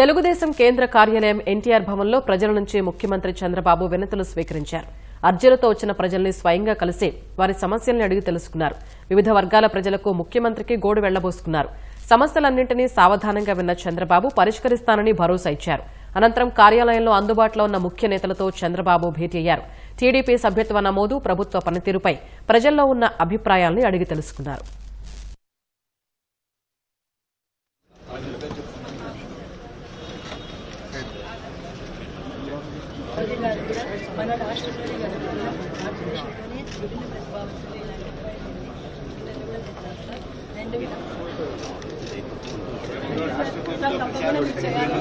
తెలుగుదేశం కేంద్ర కార్యాలయం ఎన్టీఆర్ భవన్లో ప్రజల నుంచి ముఖ్యమంత్రి చంద్రబాబు వినతులు స్వీకరించారు. అర్జీలతో వచ్చిన ప్రజల్ని స్వయంగా కలిసి వారి సమస్యల్ని అడిగి తెలుసుకున్నారు. వివిధ వర్గాల ప్రజలకు ముఖ్యమంత్రికి గోడు వెళ్ళబోసుకున్నారు. సమస్యలన్నింటినీ సావధానంగా విన్న చంద్రబాబు పరిష్కరిస్తానని భరోసా ఇచ్చారు. అనంతరం కార్యాలయంలో అందుబాటులో ఉన్న ముఖ్య నేతలతో చంద్రబాబు భేటీ అయ్యారు. టీడీపీ సభ్యత్వ నమోదు ప్రభుత్వ పనితీరుపై ప్రజల్లో ఉన్న అభిప్రాయాల్ని అడిగి తెలుసుకున్నారు. మన రాష్ట్రంలోనే కాదు మన భారతదేశంలోనే విభిన్న ప్రతిభావంతులు ఇలాంటి రెండు సార్ తప్పకుండా చేయాలి